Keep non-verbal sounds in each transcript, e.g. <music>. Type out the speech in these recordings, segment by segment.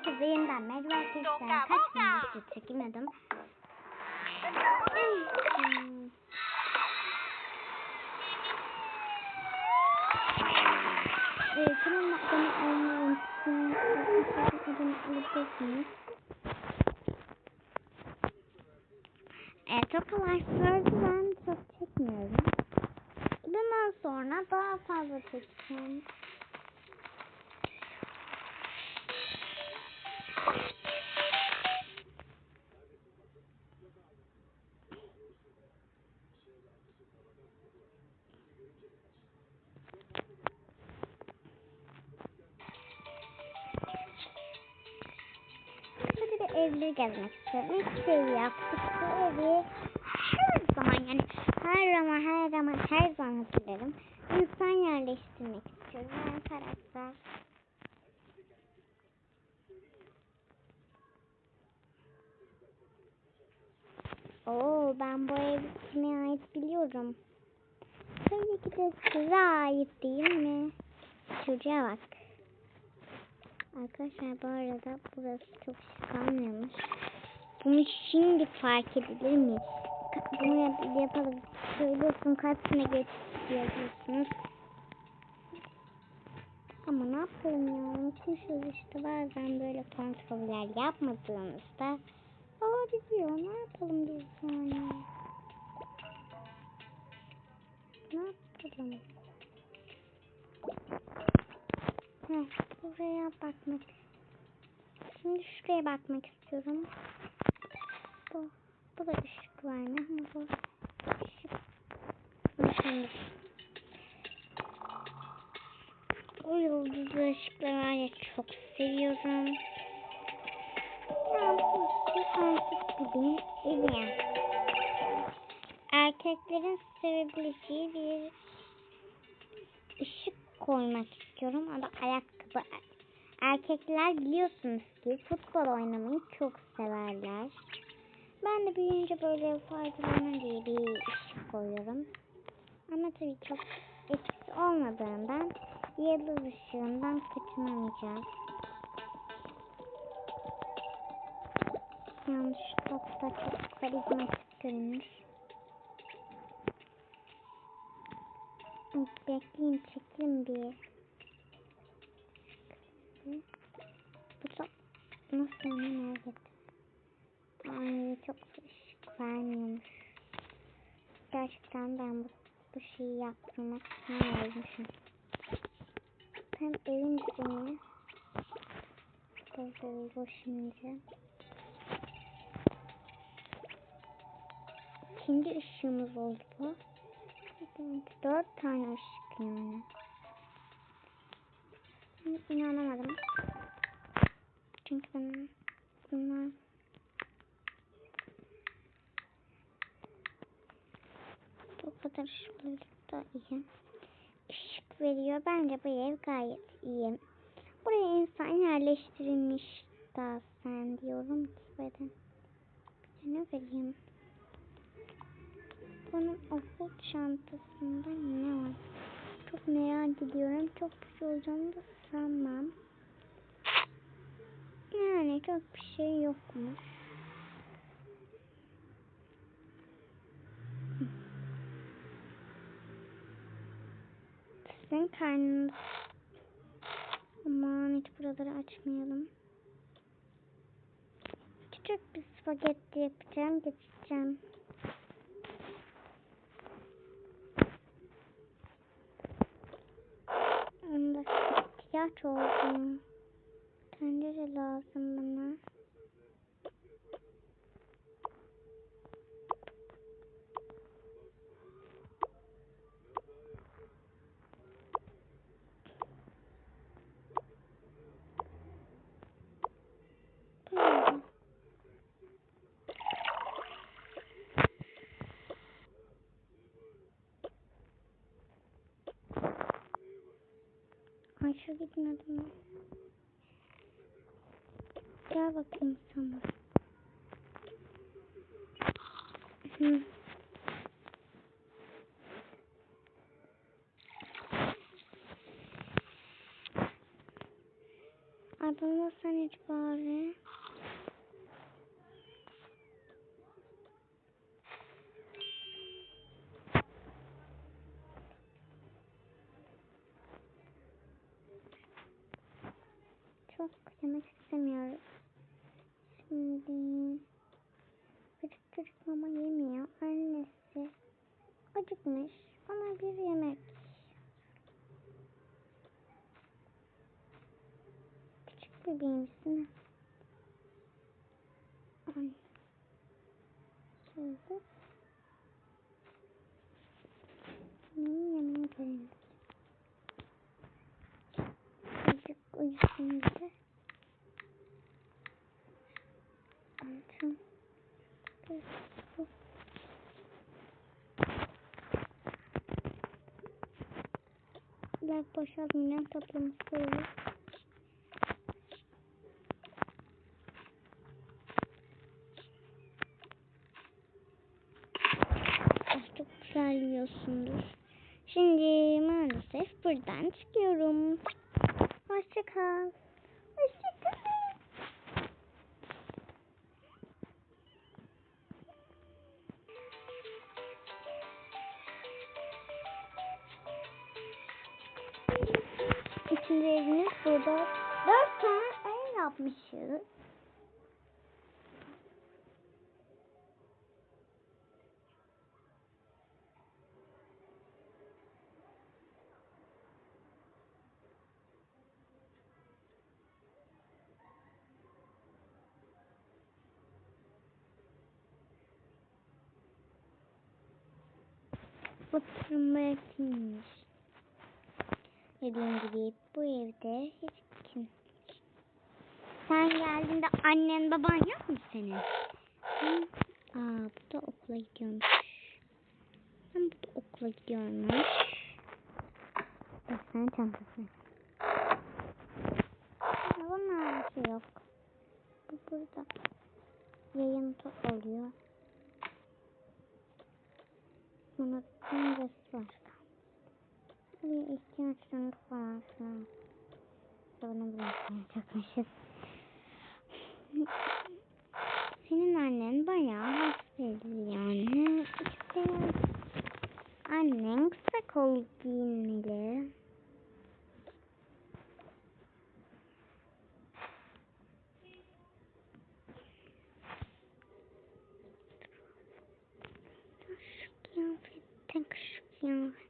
Herkese yeniden merhaba arkadaşlar. Kaç gündür çekmedim. Hmm. Ee, kanalıma abone olmayı unutmayın. Abone olabilirsiniz. Evet o kadar sürdü ben çok çekmiyorum. Bundan sonra daha fazla çekeceğim. Evleri gezmek istiyorum. İlk evi yaptık. Bu evi her zaman yani her zaman her zaman her zaman hatırlarım. İnsan yerleştirmek istiyorum. Yani karakter. Oo ben bu ev kime ait biliyorum. Tabii ki de size ait değil mi? Çocuğa bak. Arkadaşlar bu arada burası çok şık almıyormuş. Bunu şimdi fark edilir mi? Bunu yap- yapalım. Söylüyorsun kaç sene geç yazıyorsunuz. Ama ne yapalım ya? Unutmuşuz işte bazen böyle kontroller yapmadığımızda olabiliyor. Ne yapalım biz yani? Ne yapalım? Buraya bakmak. Şimdi şuraya bakmak istiyorum. Bu, bu da ışık var mı? Bu ışık. Şimdi. O yıldızlı ışıkları var ya çok seviyorum. Bu. Erkeklerin sevebileceği bir ışık koymak istiyorum. O da ayakkabı. Erkekler biliyorsunuz ki futbol oynamayı çok severler. Ben de büyüyünce böyle faydalanır diye bir ışık koyuyorum. Ama tabii çok etkisi olmadığından yıldız ışığından kaçınamayacağız. Yanlış da çok karizmatik görünür. Bekleyin çekeyim bir. Gerçekten ben bu, bu şeyi yaptırmak istemiyordmuşum. Hem evin düzeni bozuldu şimdi. İkinci ışığımız oldu bu. Dört tane ışık yani. İnanamadım. Çünkü ben bunlar bu kadar da iyi. Işık veriyor. Bence bu ev gayet iyi. Buraya insan yerleştirilmiş daha sen diyorum ki böyle. Ne vereyim? Bunun okul çantasında ne var? Çok merak ediyorum. Çok şey olacağını da sanmam. Yani çok bir şey yokmuş. Sizin karnınız... Aman hiç buraları açmayalım. Küçük bir spagetti yapacağım. Geçeceğim. Onda ihtiyaç oldu. Tencere lazım bana. Böyle. Ay şu gitmedi mi? Gel bakayım sana. Hı. Ay bunu nasıl yapsan hiç bari. Çok yemek istemiyorum. Şimdi küçük çocuk mama yemiyor. Annesi acıkmış. Ona bir yemek. Küçük bebeğimsin. Ay. Şöyle. Benim yanıma gelin. Çocuk uyusun bir. Alacağım. Biraz boşaltmayacağım toplamış koyuyoruz. Ah, çok güzel yiyorsundur. Şimdi maalesef buradan çıkıyorum. Hoşça burada. Dört tane ev yapmışız. Oturmaya kimmiş? Dediğim gibi bu evde hiç kim? Sen geldiğinde annen baban yok mu senin? Hı? Aa bu da okula gidiyormuş. Hem bu da okula gidiyormuş. Bak sen çantası. Ama bunun şey yok. Bu burada. Yayın top oluyor. Sonra penceresi var. Bir ihtiyaçlarını falan filan. Sonra bırakmayacakmışız. Senin annen bayağı hastaydı yani. İşte annen kısa kol giyinmeli. Şu kıyafetten şu kıyafet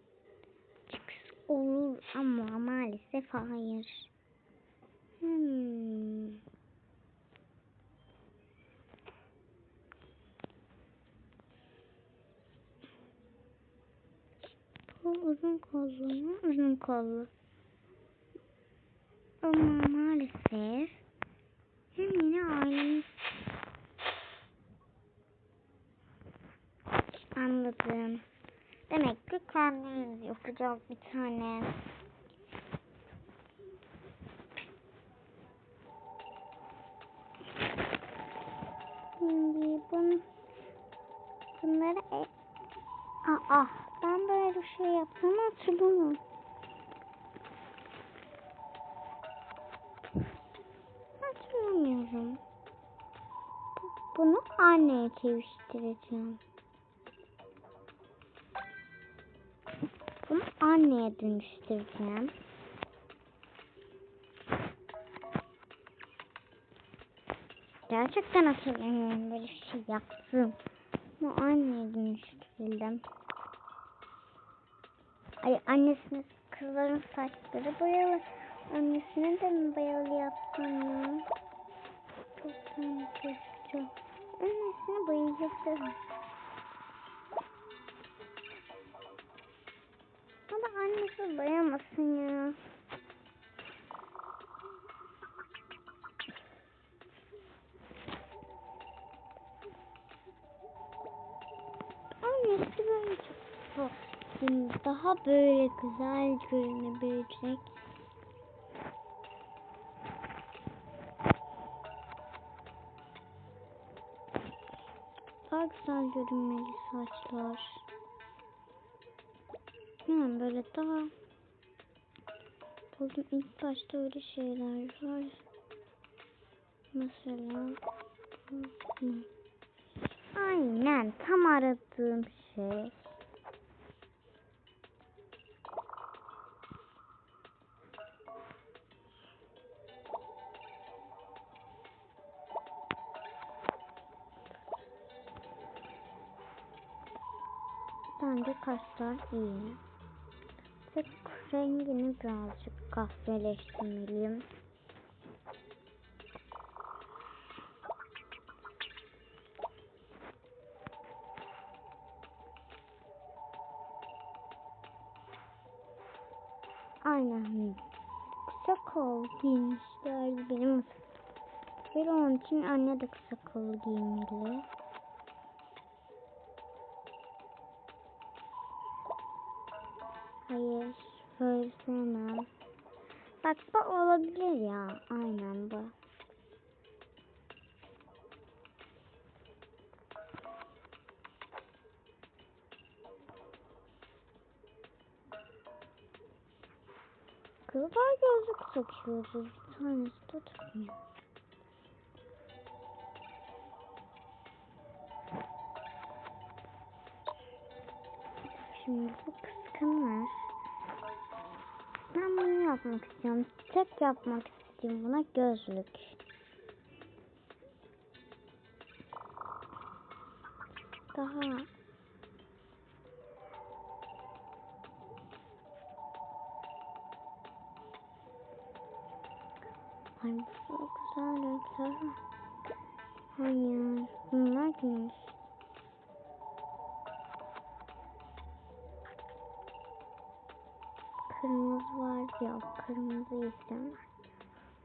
olur ama maalesef hayır. Hmm. Bu uzun kollu mu? Uzun kollu. Ama maalesef hem yine ailemiz anladım. Kendimiz yapacağız bir tane. Şimdi bunu bunları e Aa, ben böyle bir şey yaptım hatırlamıyorum. Hatırlamıyorum. Bu- Bunu anneye çevirtireceğim. Anneye dönüştüreceğim. Gerçekten hatırlamıyorum böyle bir şey yaptım. Bunu anneye dönüştürdüm. Ay annesinin kızların saçları boyalı. Annesine de mi boyalı yapsam ya? Çok tanrıcı. Annesine boyayabilirim. Annesi boyamasın ya. Annesi böyle çok daha böyle güzel görünebilecek. Daha güzel görünmeli saçlar. Yani böyle daha Buldum ilk başta öyle şeyler var. Mesela Aynen tam aradığım şey. Bence kaşlar iyi. Tek rengini birazcık kahveleştirmeliyim. Aynen. Kısa kol giymişler benim. Bir onun için anne de kısa kol giymeli. Hayır, sevmem. Bak bu olabilir ya. Aynen bu. Kızlar gözlük takıyordu. Bir tanesi de takmıyor. Şimdi bu kıskanır. Ben bunu yapmak istiyorum. Tek yapmak istediğim buna gözlük. Daha Ay bu çok güzel renkler. Hayır. Bunlar güneş. Kırmızı var ya. Kırmızı istemem.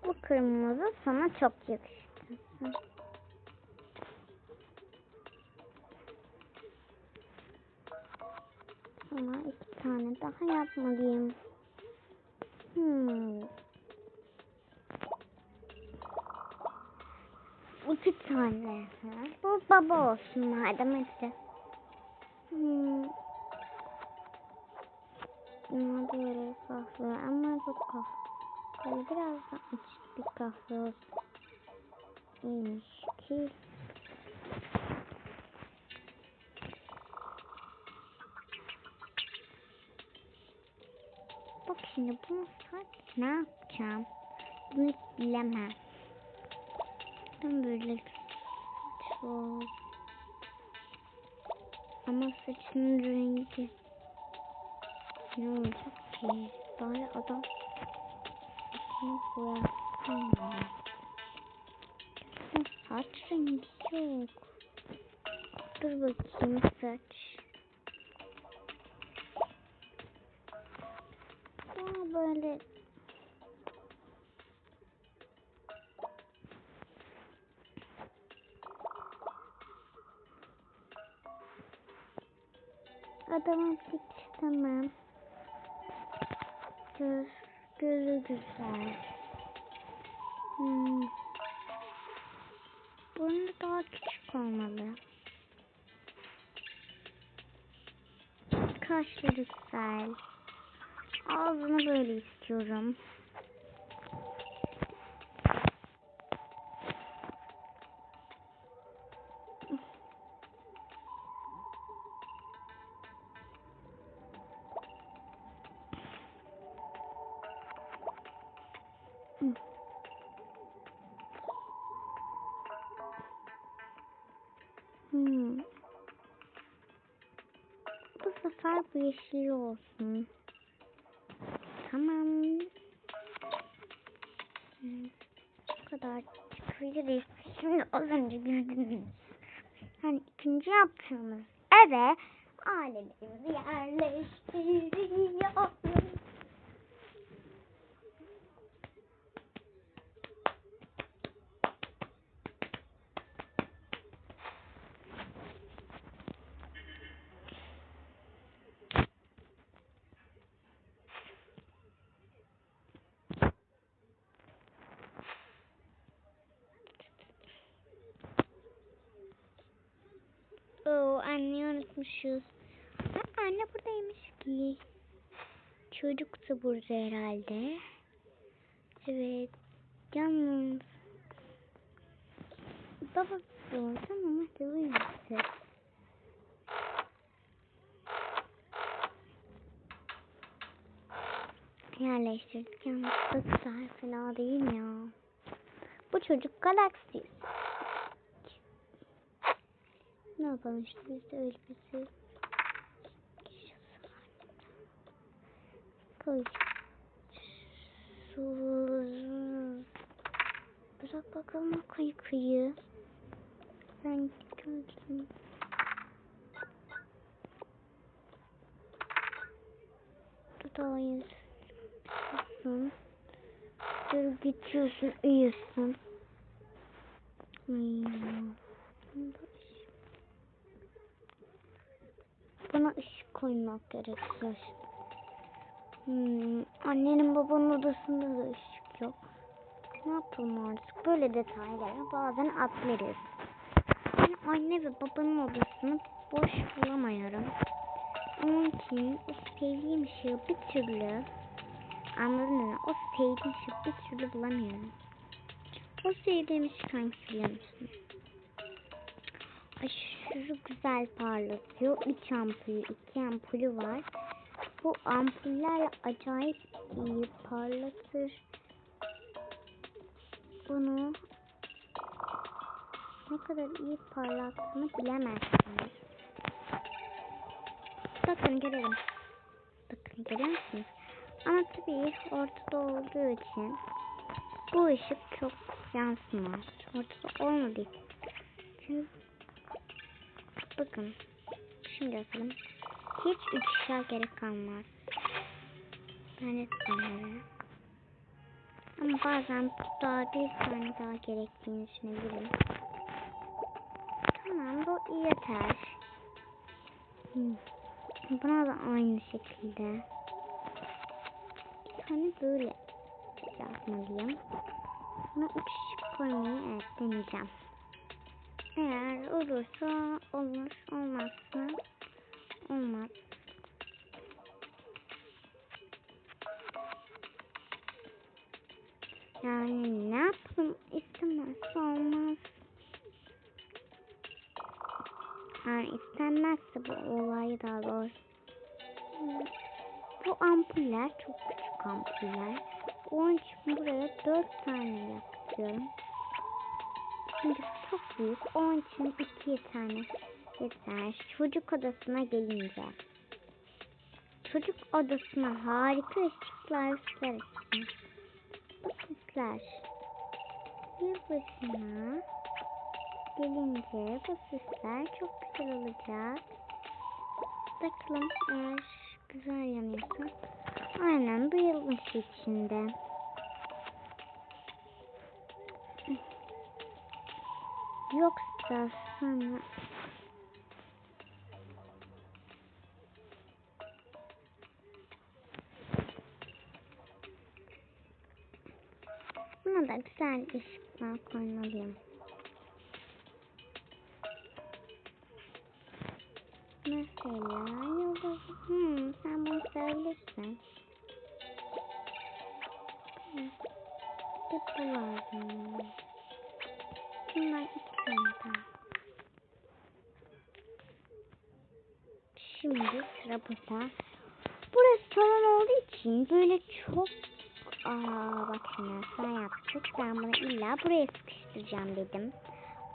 Bu kırmızı sana çok yakıştı. Sana iki tane daha yapmalıyım. Hmm. İki tane. Bu baba olsun madem hadi. Hmm. Buna böyle kahve ama bu kahve. Böyle biraz da açık bir kahve olsun. İyiymiş ki. Bak şimdi bunu saç ne yapacağım? Bunu hiç bilemem. Ben böyle ol. Ama saçının rengi ne olacak ki? Bari adam boyasın ya. Kesin saç rengi yok. Dur bakayım saç. Aa, böyle Adamın fikri. Göz, gözü güzel. Hmm. Burnu daha küçük olmalı. Kaşları güzel. Ağzını böyle istiyorum. Yaptığımız eve ailelerimizi yerleştiriyoruz. Oo, anneyi unutmuşuz. Ha, anne buradaymış ki. Çocuk da burada herhalde. Evet. Yalnız baba diyor. Tamam hadi uyuyun siz. Yerleştirdik yalnız da güzel fena değil ya? Bu çocuk galaksi. Ne yapalım işte biz de şey. Koy. Sus. Bırak bakalım o kıyı kıyı. Ben gördüm. Dudağıyız. Gidiyorsun. Dur geçiyorsun, uyuyorsun. Ay. Buna ışık koymak gerekiyor. Hmm, annenin babanın odasında da ışık yok. Ne yapalım artık? Böyle detaylara bazen atlarız. Yani anne ve babanın odasını boş bulamıyorum. Onun için o sevdiğim ışığı bir türlü anladın mı? O sevdiğim ışığı bir türlü bulamıyorum. O sevdiğim ışık hangisi biliyor musun? Aşırı güzel parlatıyor. Üç ampulü, iki ampulü var. Bu ampuller acayip iyi parlatır. Bunu ne kadar iyi parlattığını bilemezsiniz. Bakın görelim. Bakın görüyor musunuz? Ama tabii ortada olduğu için bu ışık çok yansımaz. Ortada olmadığı için bakın şimdi yapalım. Hiç ışığa gerek kalmaz. Ben sanırım. Ama bazen daha bir tane daha gerektiğini düşünebilirim. Tamam bu yeter. Buna da aynı şekilde. Bir böyle yapmalıyım. Buna ışık koymayı evet deneyeceğim. Eğer olursa olur, olmazsa olmaz. Yani ne yapalım istemezse olmaz. Yani istenmezse bu olayı daha doğrusu. Bu ampuller çok küçük ampuller. Onun için buraya dört tane yakıyorum. Çünkü çok büyük. Onun için iki tane yeter. Çocuk odasına gelince. Çocuk odasına harika ışıklar süslersiniz. Bu süsler yılbaşına gelince bu süsler çok güzel olacak. Bakalım eğer güzel yanıyorsa. Aynen bu yılbaşı içinde. Yoksa sonra Buna da güzel ışıklar koymalıyım. Burada. Burası salon olduğu için böyle çok Aa bak şimdi sen yaptık. Ben bunu illa buraya sıkıştıracağım dedim.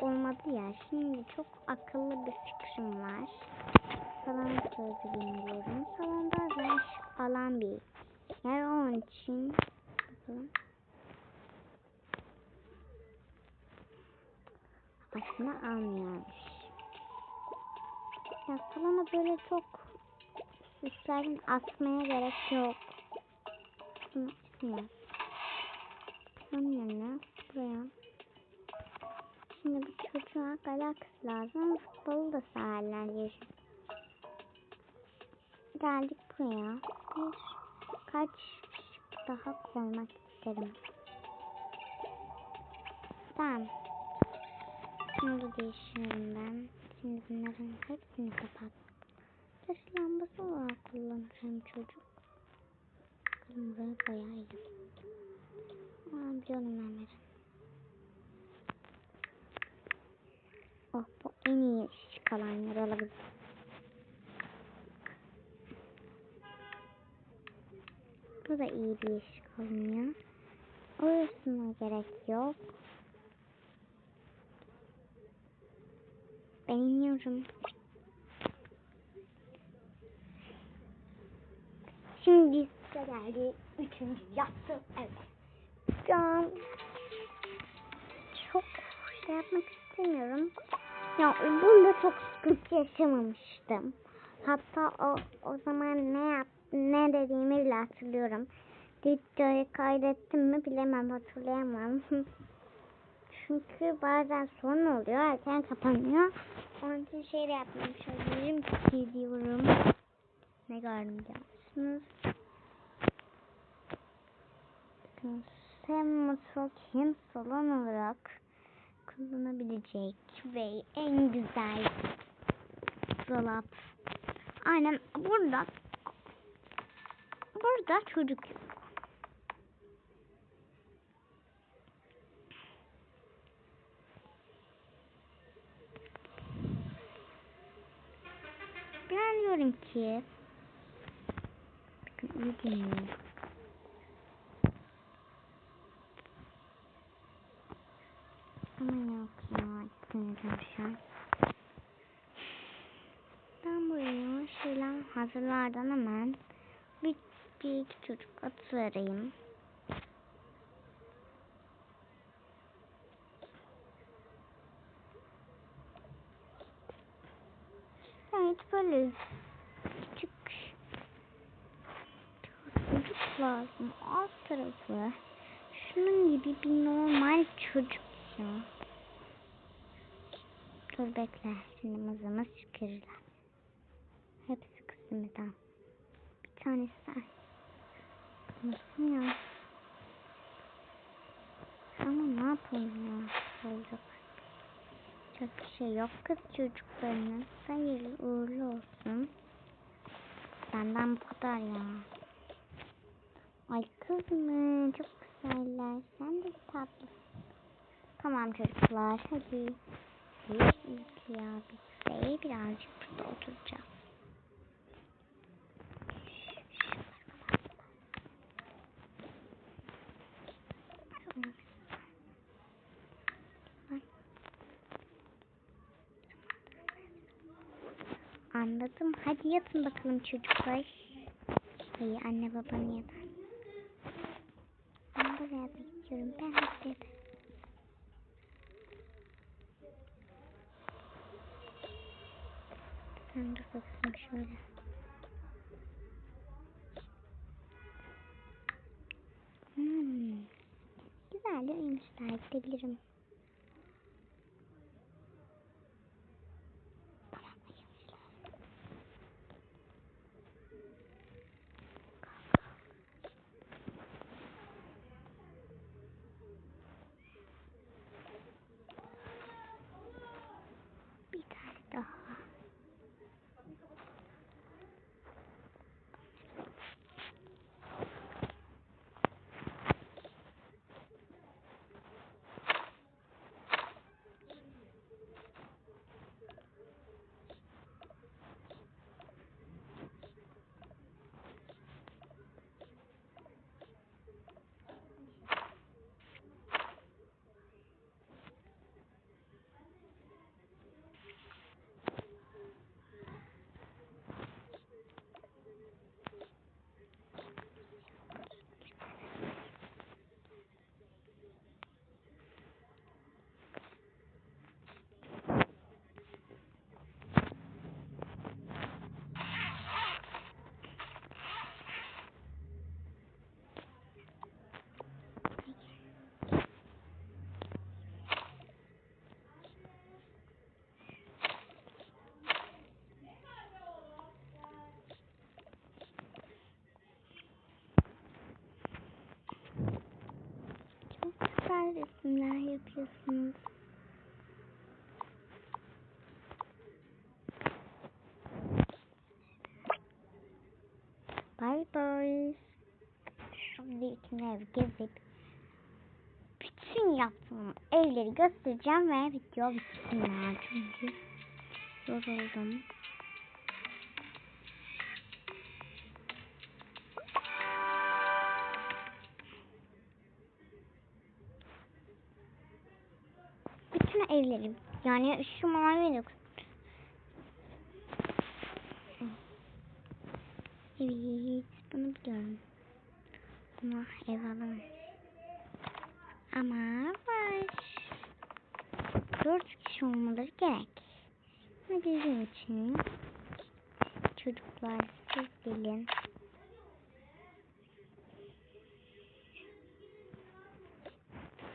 Olmadı ya. Şimdi çok akıllı bir fikrim var. Salon sözü bilmiyorum. Salonda renk alan bir yer onun için bakalım. Aslında almıyormuş. Ya salona böyle çok süslerin asmaya gerek yok. Bunu asmıyor. Onun yerine buraya. Şimdi bu çocuğa galaksi lazım. Futbolu da diye Geldik buraya. Bir kaç daha koymak isterim. Tamam. Şunu değiştiriyorum ben. Şimdi bunların hepsini kapat. Taş lambası olarak kullanırım çocuk. Bakalım buraya koyayım. Aa, biliyorum ben verin. Oh bu en iyi çıkan yer. Bu da iyi bir iş kalmıyor. Orasına gerek yok. Ben iniyorum. Şimdi size geldi. Üçüncü yaptım. Evet. Şu an çok şey yapmak istemiyorum. Ya burada çok sıkıntı yaşamamıştım. Hatta o, o zaman ne yap ne dediğimi bile hatırlıyorum. Videoyu kaydettim mi bilemem hatırlayamam. <laughs> Çünkü bazen sorun oluyor erken kapanıyor. Onun için şey de yapmaya çalışıyorum gidiyorum. Ne gördüm diyorsunuz. Bakın hem mutfak hem salon olarak kullanabilecek ve en güzel dolap. Aynen burada burada çocuk. Ben diyorum ki dinleyin. Ama yok ya dinleyeceğim şu an. Ben buraya şeyler hazırlardan hemen bir, bir iki çocuk atıvereyim. Evet böyle küçük çocuk lazım. Alt tarafı şunun gibi bir normal çocuk ya. Dur bekle. Şimdi mızımız çıkarırlar. Hepsi kısımdan. Bir tanesi sen. Nasıl ya? Ama ne yapalım ya? Olacak. Çok bir şey yok kız çocuklarının. Hayırlı uğurlu olsun. Benden bu kadar ya. Ay kız mı? Çok güzeller. Sen de tatlısın. Tamam çocuklar hadi. Biz de birazcık burada oturacağız. Anladım. Hadi yatın bakalım çocuklar. İyi anne babanı yatar. Bekliyorum. Ben hadi Sen dur bakayım şöyle. Hmm. Güzel de uyumuşlar gidebilirim. Tamam uyumuşlar. Bir tane daha. Çok güzel resimler yapıyorsunuz. Bye bye. Şimdi içine gezip bütün yaptığım evleri göstereceğim ve video bitsinler çünkü yoruldum. Bütün evleri yani şu mavi de Evet bunu biliyorum. Buna ev alamam. Ama var. Dört kişi olmaları gerek. Ama bizim için çocuklar siz gelin.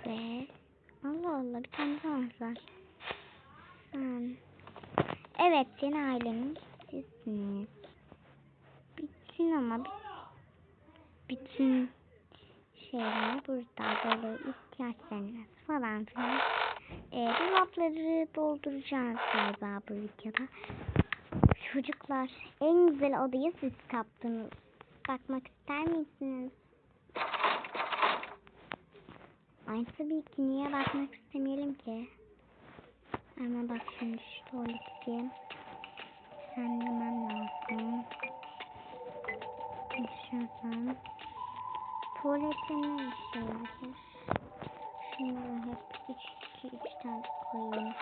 Ve Allah Allah bir tane daha var. Sen. Evet senin ailenin sizsiniz. Bütün ama bütün şeyler burada böyle ihtiyaçlarınız falan filan. E, dolapları dolduracağız galiba bu videoda. Çocuklar en güzel odayı siz kaptınız. Bakmak ister misiniz? Ay tabii ki niye bakmak istemeyelim ki? Ama bak şimdi şu tuvaleti sen yemem lazım. Şuradan. Tuvalete ne işe yarar? Şunu hep 3 2 3 tane koyayım.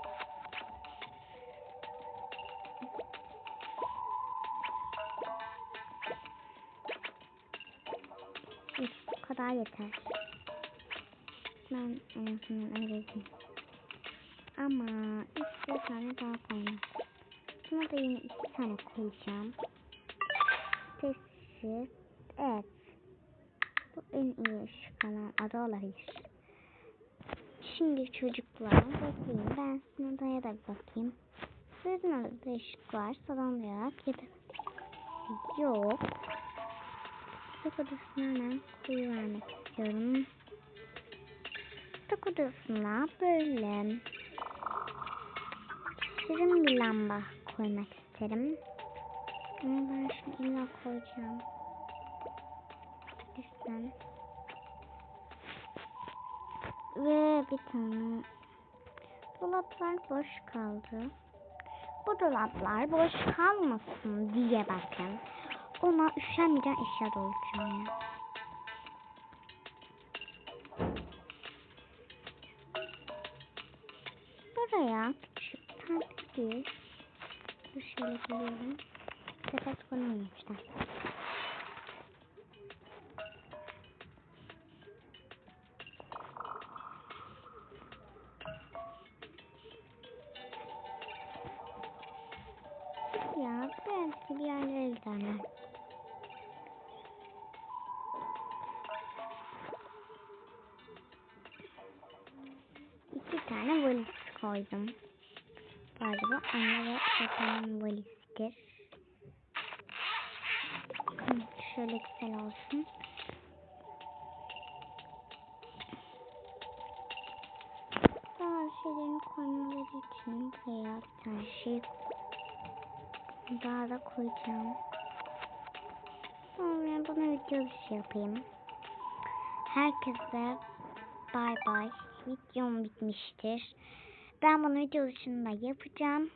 Bu kadar yeter. Ben öyle diyeyim. Ama bir tane daha koyayım. Buna da yine iki tane koyacağım. Sessiz. Evet. Bu en iyi ışık falan adı olabilir. Şimdi çocuklar bakayım ben sizin odaya da bakayım. Sizin odada ışık var. Salon olarak yatak yok. Yatak odasına hemen koyu vermek istiyorum. Odasına böyle şirin bir lamba koymak isterim. Ama ben şunu illa koyacağım. Lütfen. Ve bir tane dolaplar boş kaldı. Bu dolaplar boş kalmasın diye bakın. Ona üşenmeyeceğim eşya dolacağım ya. Küçük tatlı bir Dur şöyle buluyorum. Sepet konulmuşlar. Ya koydum. Galiba anne ve babanın valizidir. Hı, Şöyle güzel olsun. Daha şeylerin koymaları için buraya bir tane şey daha da koyacağım. Sonra buna video bir şey yapayım. Herkese bay bay. Videom bitmiştir. Ben bunu video dışında yapacağım.